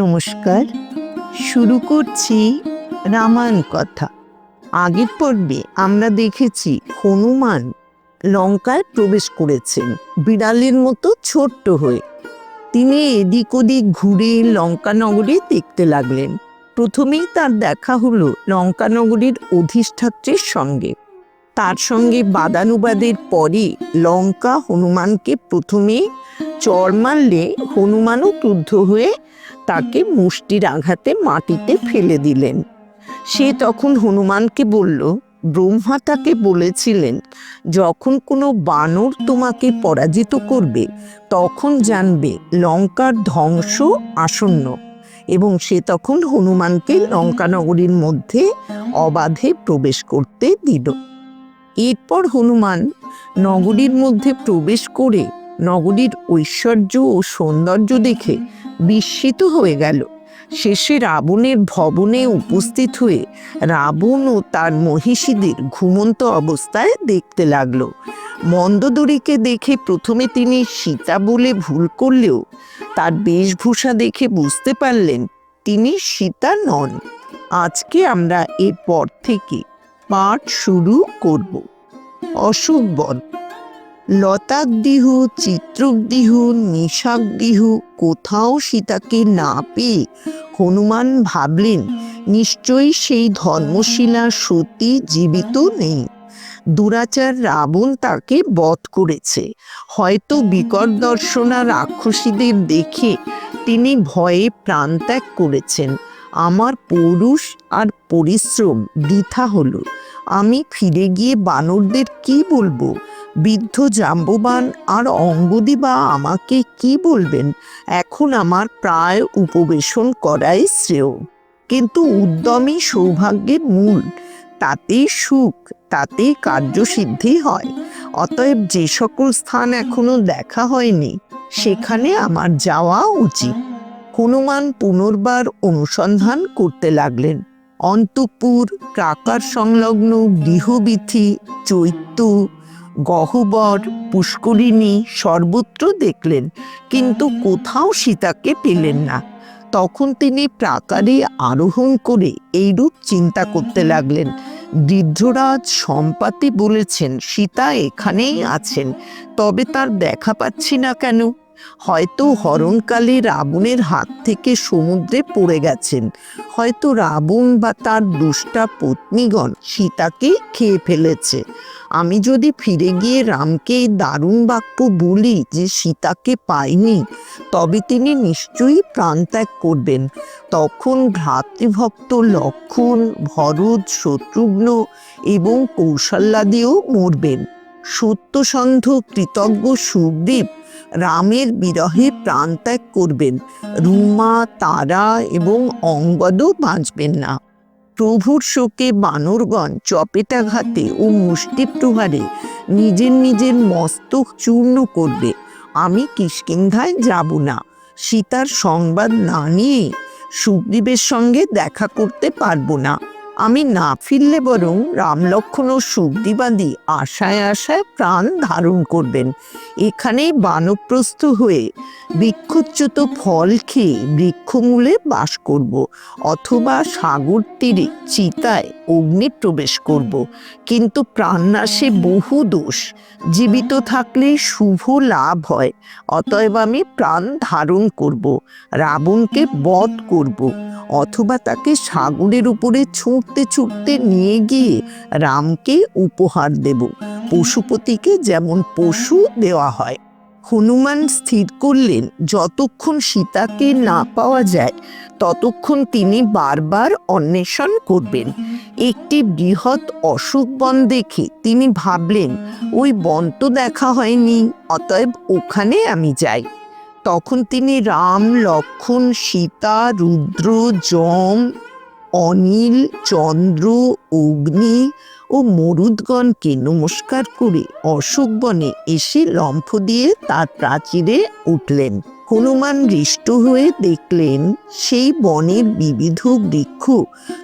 নমস্কার। শুরু করছি রামায়ণ কথা। আগের পর্বে আমরা দেখেছি হনুমান লঙ্কায় প্রবেশ করেছেন, বিড়ালের মতো ছোট্ট হয়ে। তিনি এদিক ওদিক ঘুরে লঙ্কা নগরী দেখতে লাগলেন। প্রথমেই তার দেখা হলো লঙ্কা নগরীর অধিষ্ঠাত্রীর সঙ্গে। তার সঙ্গে বাদানুবাদের পরে লঙ্কা হনুমানকে প্রথমে চর মারলে হনুমানও ক্রুদ্ধ হয়ে তাকে মুষ্টির আঘাতে মাটিতে ফেলে দিলেন। সে তখন হনুমানকে বলল, ব্রহ্মা তাকে বলেছিলেন, যখন কোনো বানর তোমাকে পরাজিত করবে, তখন জানবে লঙ্কার ধ্বংস আসন্ন। এবং সে তখন হনুমানকে লঙ্কানগরীর মধ্যে অবাধে প্রবেশ করতে দিল। এরপর হনুমান নগরীর মধ্যে প্রবেশ করে নগরীর ঐশ্বর্য ও সৌন্দর্য দেখে বিস্মিত হয়ে গেল। শেষে রাবণের ভবনে উপস্থিত হয়ে রাবণ ও তার মহিষীদের ঘুমন্ত অবস্থায় দেখতে লাগল। মন্দদরিকে দেখে প্রথমে তিনি সীতা বলে ভুল করলেও তার বেশভূষা দেখে বুঝতে পারলেন তিনি সীতা নন। আজকে আমরা এরপর থেকে পাঠ শুরু করব। অশোক বন লতাকদিহ চিত্রকদিহ নিশাকদিহ কোথাও সীতাকে না পেয়ে হনুমান ভাবলেন, নিশ্চয়ই সেই ধর্মশিলা সতী জীবিত নেই। দুরাচার রাবণ তাকে বধ করেছে। হয়তো বিকট দর্শনা রাক্ষসীদের দেখে তিনি ভয়ে প্রাণত্যাগ করেছেন। আমার পৌরুষ আর পরিশ্রম বৃথা হলো। আমি ফিরে গিয়ে বানরদের কি বলব? বৃদ্ধ জাম্ববান, আর অঙ্গদি বা আমাকে কি বলবেন? এখন আমার প্রায় উপবেশন করাই শ্রেয়। কিন্তু উদ্যমী সৌভাগ্যের মূল। তাতে সুখ, তাতে কার্যসিদ্ধি হয়। অতএব যে সকল স্থান এখনও দেখা হয়নি, সেখানে আমার যাওয়া উচিত। হনুমান পুনর্বার অনুসন্ধান করতে লাগলেন। অন্তপুর, প্রাকার সংলগ্ন গৃহবিথি, চৈত্য গহ্বর পুষ্করিণী সর্বত্র দেখলেন, কিন্তু কোথাও সীতাকে পেলেন না। তখন তিনি প্রাকারে আরোহণ করে এইরূপ চিন্তা করতে লাগলেন। বৃদ্ধরাজ সম্পাতি বলেছেন, সীতা এখানেই আছেন, তবে তার দেখা পাচ্ছি না কেন? হয়তো হরণকালে রাবণের হাত থেকে সমুদ্রে পড়ে গেছেন। হয়তো রাবণ বা তার দুষ্টা পত্নীগণ সীতাকে খেয়ে ফেলেছে। আমি যদি ফিরে গিয়ে রামকে এই দারুণ বাক্য বলি যে সীতাকে পাইনি তবে তিনি নিশ্চয়ই প্রাণত্যাগ করবেন। তখন ভ্রাতৃভক্ত লক্ষণ ভরত শত্রুঘ্ন এবং কৌশল্যাদিও মরবেন। সত্যসন্ধ কৃতজ্ঞ সুখদেব রামের বিরহে প্রাণত্যাগ করবেন। রুমা, তারা এবং অঙ্গদও বাঁচবেন না। প্রভুর শোকে বানরগণ চপেটাঘাতে ও মুষ্টিপ্রহারে নিজের নিজের মস্তক চূর্ণ করবে। আমি কিষ্কিন্ধায় যাব না। সীতার সংবাদ না নিয়ে সুগ্রীবের সঙ্গে দেখা করতে পারব না। আমি না ফিরলে বরং রাম লক্ষণ ও সুগ্রীবাদী আশায় আশায় প্রাণ ধারণ করবেন। এখানেই বানপ্রস্থ হয়ে বৃক্ষচ্যুত ফল খেয়ে বৃক্ষমূলে বাস করব, অথবা সাগর তীরে চিতায় অগ্নি প্রবেশ করব। কিন্তু প্রাণনাশে বহু দোষ, জীবিত থাকলে শুভ লাভ হয়, অতএব আমি প্রাণ ধারণ করব, রাবণকে বধ করব, অথবা তাকে সাগরের উপরে ছুটতে ছুটতে নিয়ে গিয়ে রামকে উপহার দেব। পশুপতিকে যেমন পশু দেওয়া হয়। হনুমান স্থির করলেন, যতক্ষণ সীতাকে না পাওয়া যায়, ততক্ষণ তিনি বারবার অন্বেষণ করবেন। একটি বৃহৎ অশোক বন দেখে তিনি ভাবলেন, ওই বন তো দেখা হয়নি, অতএব ওখানে আমি যাই। তখন তিনি রাম, লক্ষণ, সীতা, রুদ্র, যম অনিল, চন্দ্র, অগ্নি ও মরুদগণকে নমস্কার করে অশোক বনে এসে লম্ফ দিয়ে তার প্রাচীরে উঠলেন। হনুমান হৃষ্ট হয়ে দেখলেন, সেই বনের বিবিধ বৃক্ষ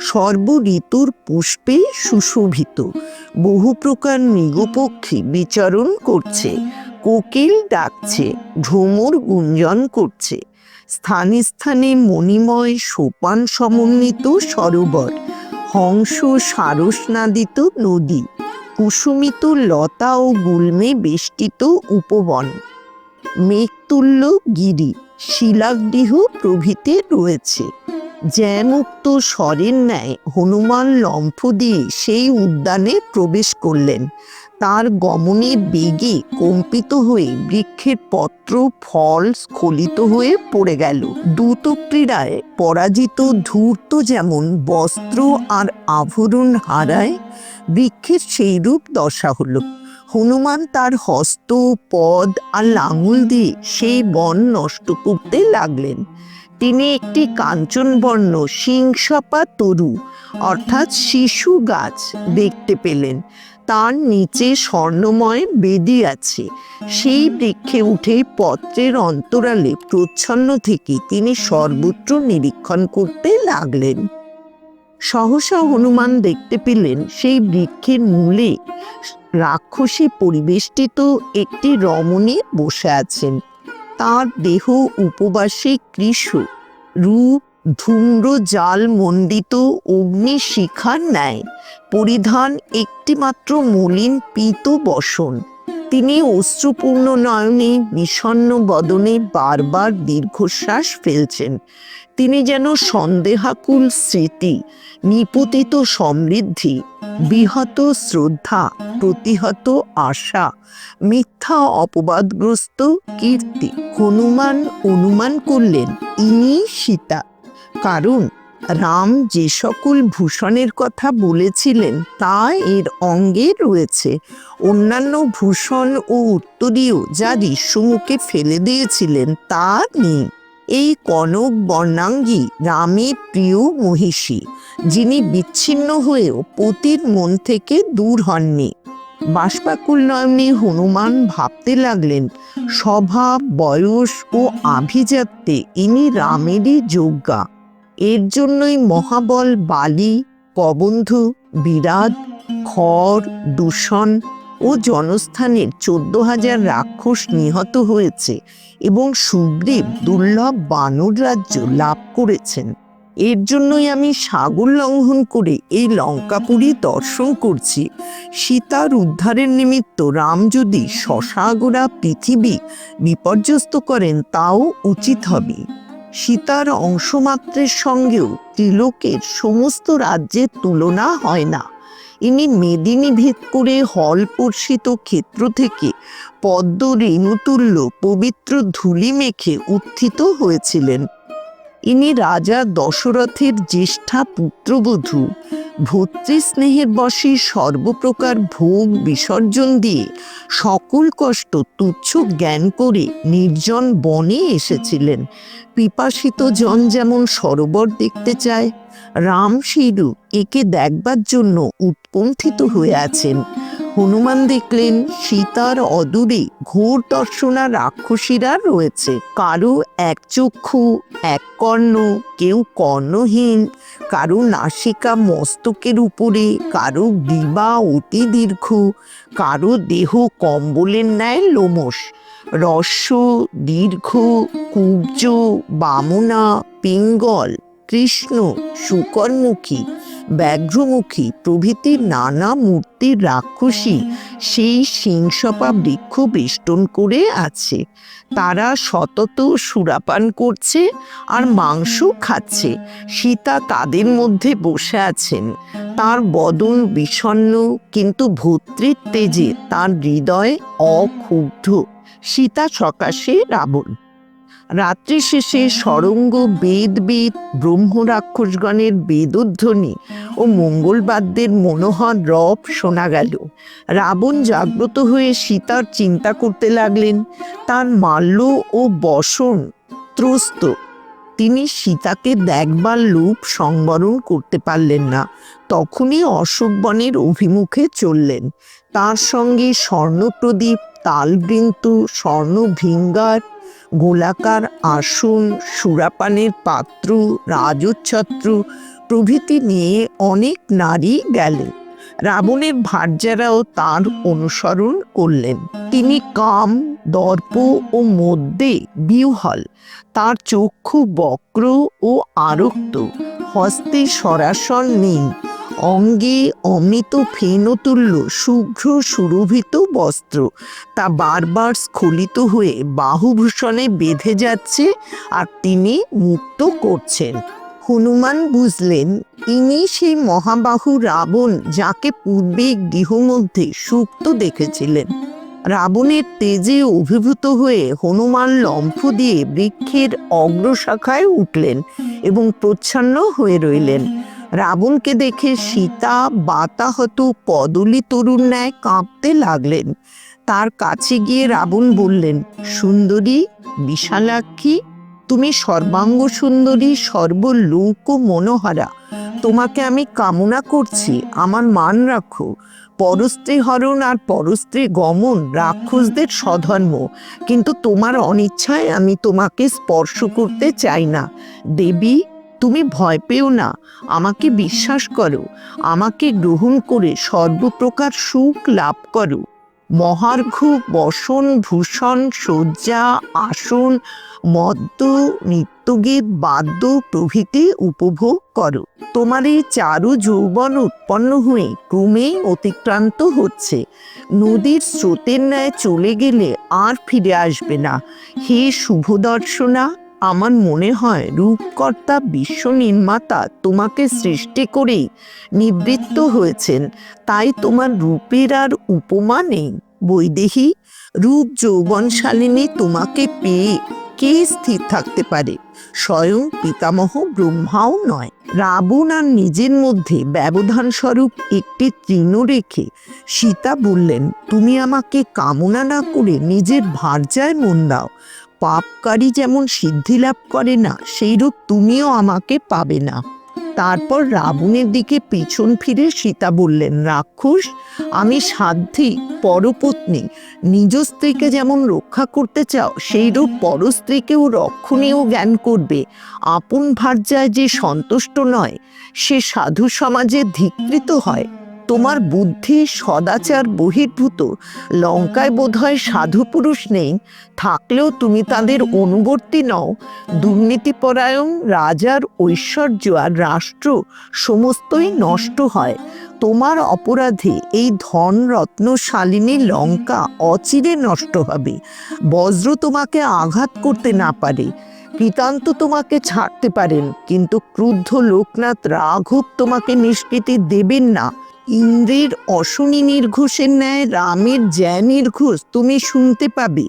সর্ব ঋতুর পুষ্পে সুশোভিত। বহু প্রকার মৃগপক্ষী বিচরণ করছে। কোকিল ডাকছে, ভ্রমর গুঞ্জন করছে। স্থানে স্থানে মণিময় সোপান সমন্বিত সরোবর, হংস সারসনাদিত নদী, কুসুমিত লতা ও গুল্মে বেষ্টিত উপবন, মেঘতুল্য গিরি, শিলাগৃহ প্রভৃতি রয়েছে। জ্যামুক্ত স্বরের ন্যায় হনুমান লম্ফ দিয়ে সেই উদ্যানে প্রবেশ করলেন। তার গমনে বেগে কম্পিত হয়ে বৃক্ষের পত্র, ফল স্খলিত হয়ে পড়ে গেল। দ্রুত ক্রীড়ায় পরাজিত ধূর্ত যেমন বস্ত্র আর আভরণ হারায়, বৃক্ষের সেই রূপ দশা হলো। হনুমান তার হস্ত, পদ আর লাঙুল দিয়ে সেই বন নষ্ট করতে লাগলেন। তিনি একটি কাঞ্চনবর্ণ সিংসপা তরু, অর্থাৎ শিশু গাছ, দেখতে পেলেন। তার নিচে স্বর্ণময় বেদি আছে। সেই বৃক্ষে উঠে পত্রের অন্তরালে প্রচ্ছন্ন থেকে তিনি সর্বত্র নিরীক্ষণ করতে লাগলেন। সহসা হনুমান দেখতে পেলেন সেই বৃক্ষের মূলে রাক্ষসী পরিবেষ্টিত একটি রমণী বসে আছেন। তার দেহ উপবাসে কৃষ, রূপ ধূম্র জাল মণ্ডিত অগ্নি শিখার ন্যায়, পরিধান একটিমাত্র মলিন পীত বসন। তিনি অশ্রুপূর্ণ নয়নে, বিষণ্ণ বদনে বারবার দীর্ঘশ্বাস ফেলছেন। তিনি যেন সন্দেহাকুল স্মৃতি, নিপতিত সমৃদ্ধি বিহত শ্রদ্ধা, প্রতিহত আশা, মিথ্যা অপবাদগ্রস্ত কীর্তি, হনুমান অনুমান করলেন, ইনি সীতা। কারণ রাম যে সকল ভূষণের কথা বলেছিলেন, তা এর অঙ্গে রয়েছে। অন্যান্য ভূষণ ও উত্তরীয় যা ঋষ্যমুখে ফেলে দিয়েছিলেন, তা নেই। এই কনক বর্ণাঙ্গী রামের প্রিয় মহিষী, যিনি বিচ্ছিন্ন হয়েও পতির মন থেকে দূর হননি। বাষ্পাকুল নয়নে হনুমান ভাবতে লাগলেন, স্বভাব, বয়স ও আভিজাত্যে ইনি রামেরই যোগ্যা। এর জন্যই মহাবল বালি কবন্ধু বিরাট, খড়, দূষণ ও জনস্থানের চোদ্দ হাজার রাক্ষস নিহত হয়েছে এবং সুগ্রীব দুর্লভ বানর রাজ্য লাভ করেছেন। এর জন্যই আমি সাগর লঙ্ঘন করে এই লঙ্কাপুরী দর্শন করছি। সীতার উদ্ধারের নিমিত্ত রাম যদি শশাগোড়া পৃথিবী বিপর্যস্ত করেন, তাও উচিত হবে। সীতার অংশমাত্রের সঙ্গেও ত্রিলোকের সমস্ত রাজ্যের তুলনা হয় না। ইনি মেদিনী ভেদ করে হলপর্ষিত ক্ষেত্র থেকে পদ্ম রেণুতুল্য পবিত্র ধুলি মেখে উত্থিত হয়েছিলেন। ইনি রাজা দশরথের জ্যেষ্ঠা পুত্রবধূ। ভর্তৃস্নেহের বশে সর্বপ্রকার ভোগ বিসর্জন দিয়ে সকল কষ্ট তুচ্ছ জ্ঞান করে নির্জন বনে এসেছিলেন। পিপাসিত জন যেমন সরোবর দেখতে চায়, রাম শিরু একে দেখবার জন্য উৎকণ্ঠিত হয়ে আছেন। হনুমান দেখলেন সীতার অদূরে ঘোর দর্শনা রাক্ষসীরা রয়েছে। কারও এক চক্ষু, এক কর্ণ, কেউ কর্ণহীন, কারও নাসিকা মস্তকের উপরে, কারও গ্রীবা অতি দীর্ঘ, কারও দেহ কম্বলের ন্যায় লোমস রস্য দীর্ঘ, কুব্জ, বামনা, পিঙ্গল, কৃষ্ণ, শুকরমুখী ব্যাঘ্রমুখী প্রভৃতি নানা মূর্তির রাক্ষসী সেই সিংসপা বৃক্ষ বেষ্টন করে আছে। তারা সতত সুরাপান করছে আর মাংস খাচ্ছে। সীতা তাদের মধ্যে বসে আছেন। তার বদন বিষণ্ণ, কিন্তু ভূত্রীর তেজে তার হৃদয় অক্ষুব্ধ। সীতা সকাশে রাবণ। রাত্রি শেষে সরঙ্গ, বেদ বেদ, ব্রহ্ম রাক্ষসগণের বেদধ্বনি ও মঙ্গলবাদ্যের মনোহর রব শোনা গেল। রাবণ জাগ্রত হয়ে সীতার চিন্তা করতে লাগলেন, তার মাল্য ও বসন ত্রস্ত। তিনি সীতাকে দেখবার লোভ সংবরণ করতে পারলেন না। তখনই অশোক বনের অভিমুখে চললেন। তার সঙ্গে স্বর্ণপ্রদীপ, তালবৃন্তু স্বর্ণ ভিঙ্গার গোলাকার আসন, সুরাপানের পাত্র, রাজচ্ছত্র প্রভৃতি নিয়ে অনেক নারী গেলেন। রাবণের ভার্যারাও তার অনুসরণ করলেন। তিনি কাম, দর্প ও মধ্যে বিহল তার চক্ষু বক্র ও আরক্ত। হস্তে সরাসর নেই। অঙ্গে অমৃত ফেনতুল্য শুভ্র সুরভিত বস্ত্র। তা বারবার স্খলিত হয়ে বাহুভূষণে বেঁধে যাচ্ছে আর তিনি মুক্ত করছেন। হনুমান বুঝলেন, ইনি সেই মহাবাহু রাবণ যাকে পূর্বে গৃহমধ্যে সুপ্ত দেখেছিলেন। রাবণের তেজে অভিভূত হয়ে হনুমান লম্ফ দিয়ে বৃক্ষের অগ্রশাখায় উঠলেন এবং প্রচ্ছন্ন হয়ে রইলেন। রাবণকে দেখে সীতা, বাতাহত কদলী তরুণ ন্যায় কাঁপতে লাগলেন। তার কাছে গিয়ে রাবণ বললেন, সুন্দরী, বিশালাক্ষী, তুমি সর্বাঙ্গ সুন্দরী, সর্বলোক মনোহারা। তোমাকে আমি কামনা করছি, আমার মান রাখো। পরস্ত্রী হরণ আর পরস্ত্রী গমন রাক্ষসদের স্বধর্ম। কিন্তু তোমার অনিচ্ছায় আমি তোমাকে স্পর্শ করতে চাই না। দেবী তুমি ভয় পেও না, আমাকে বিশ্বাস করো, আমাকে গ্রহণ করে সর্বপ্রকার সুখ লাভ করো। মহার্ঘ বসন, ভূষণ, শয্যা, আসন, মদ্য নৃত্যগীত বাদ্য প্রভৃতি উপভোগ করো। তোমার এই চারু যৌবন উৎপন্ন হয়ে ক্রমেই অতিক্রান্ত হচ্ছে। নদীর স্রোতের ন্যায় চলে গেলে আর ফিরে আসবে না। হে শুভদর্শনা আমার মনে হয় রূপকর্তা বিশ্ব নির্মাতা তোমাকে সৃষ্টি করেই নিবৃত্ত হয়েছেন। তাই তোমার রূপের আর উপমা নেই। বৈদেহী, রূপ যৌবনশালিনী তোমাকে পেয়ে কে স্থির থাকতে পারে? স্বয়ং পিতামহ ব্রহ্মাও নয়। রাবণ আর নিজের মধ্যে ব্যবধান স্বরূপ একটি তৃণ রেখে সীতা বললেন, তুমি আমাকে কামনা না করে নিজের ভার্যায় মন দাও। পাপকারী যেমন সিদ্ধি লাভ করে না, সেইরূপ তুমিও আমাকে পাবে না। তারপর রাবণের দিকে পিছন ফিরে সীতা বললেন, রাক্ষস, আমি সাধ্যী, পরপত্নী। নিজ স্ত্রীকে যেমন রক্ষা করতে চাও, সেইরূপ পরস্ত্রীকেও রক্ষণীয় জ্ঞান করবে। আপন ভার্যায় যে সন্তুষ্ট নয়, সে সাধু সমাজে ধিকৃত হয়। তোমার বুদ্ধি সদাচার বহির্ভূত। লঙ্কায় বোধহয় সাধু পুরুষ নেই। থাকলেও তুমি তাদের অনুবর্তী নও। দুর্নীতিপরায়ণ, রাজার ঐশ্বর্য আর রাষ্ট্র সমস্তই নষ্ট হয়। তোমার অপরাধে এই ধন রত্নশালিনী লঙ্কা অচিরে নষ্ট হবে। বজ্র তোমাকে আঘাত করতে না পারে। কৃতান্ত তোমাকে ছাড়তে পারেন, কিন্তু ক্রুদ্ধ লোকনাথ রাঘব তোমাকে নিষ্কৃতি দেবেন না। ইন্দ্রের অশনি নির্ঘোষের ন্যায়, রামের জ্যা নির্ঘোষ তুমি শুনতে পাবে।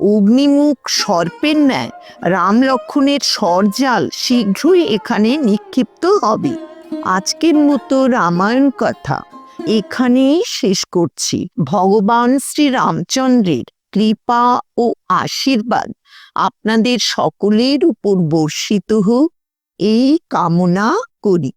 অগ্নিমুখ সর্পের ন্যায়, রাম লক্ষণের সরজাল শীঘ্রই এখানে নিক্ষিপ্ত হবে। আজকের মতো রামায়ণ কথা এখানেই শেষ করছি। ভগবান শ্রী রামচন্দ্রের কৃপা ও আশীর্বাদ আপনাদের সকলের উপর বর্ষিত হোক। এই কামনা করি।